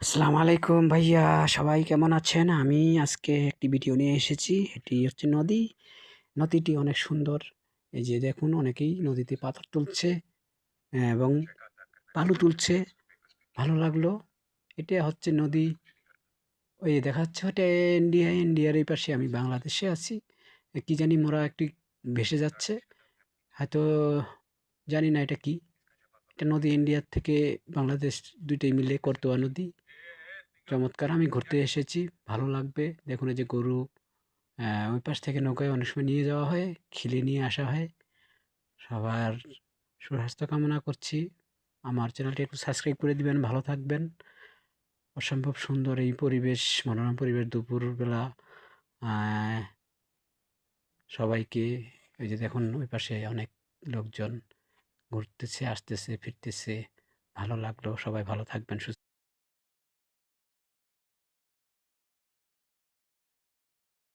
আসসালামু আলাইকুম ভাইয়া, সবাই কেমন আছেন? আমি আজকে একটি ভিডিও নিয়ে এসেছি। এটি হচ্ছে নদী। নদীটি অনেক সুন্দর। এই যে দেখুন, অনেকেই নদীতে পাথর তুলছে এবং বালু তুলছে। ভালো লাগল। এটা হচ্ছে নদী। ওই দেখা যাচ্ছে ওটা ইন্ডিয়া, ইন্ডিয়ার এই পাশে আমি বাংলাদেশে আছি। কি জানি মোরা একটি ভেসে যাচ্ছে। হয়তো জানি না এটা কি। এটা নদী ইন্ডিয়ার থেকে বাংলাদেশ দুইটাই মিলে করতোয়া নদী। চমৎকার। আমি ঘুরতে এসেছি, ভালো লাগবে। দেখুন এই যে গরু ওই পাশ থেকে নৌকায় অনেক সময় নিয়ে যাওয়া হয়, খিলে নিয়ে আসা হয়। সবার সুস্বাস্থ্য কামনা করছি। আমার চ্যানেলটি একটু সাবস্ক্রাইব করে দিবেন, ভালো থাকবেন। অসম্ভব সুন্দর এই পরিবেশ, মনোরম পরিবেশ দুপুরবেলা। সবাইকে ওই যে দেখুন, ওই পাশে অনেক লোকজন ঘুরতেছে, আসতেছে, ফিরতেছে। ভালো লাগল, সবাই ভালো থাকবেন, সুস্থ